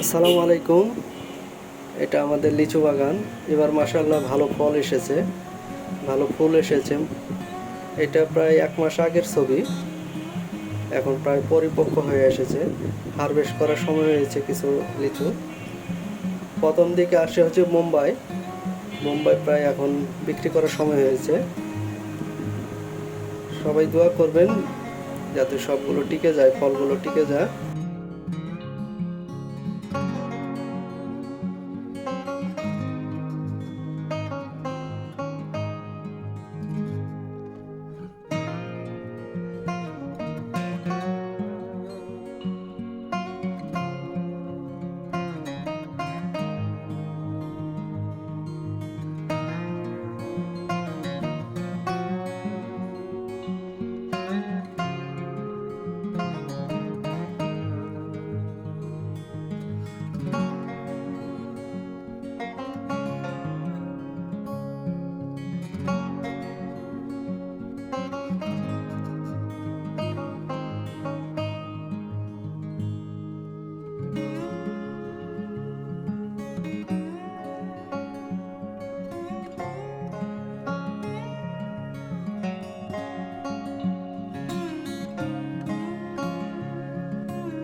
আসসালামু আলাইকুম। এটা আমাদের লিচু বাগান। এবার মাসাল্লাহ ভালো ফল এসেছে। ভালো ফুল এসেছে। এটা প্রায় এক মাস আগের ছবি। এখন প্রায় পরিপক্ক হয়ে এসেছে। হারভেস্ট করার সময় হয়েছে কিছু লিচু। প্রথম দিকে আসে হচ্ছে মুম্বাই। মুম্বাই প্রায় এখন বিক্রি করার সময় হয়েছে। সবাই দোয়া করবেন যাতে সবগুলো টিকে যায়, ফলগুলো টিকে যায়।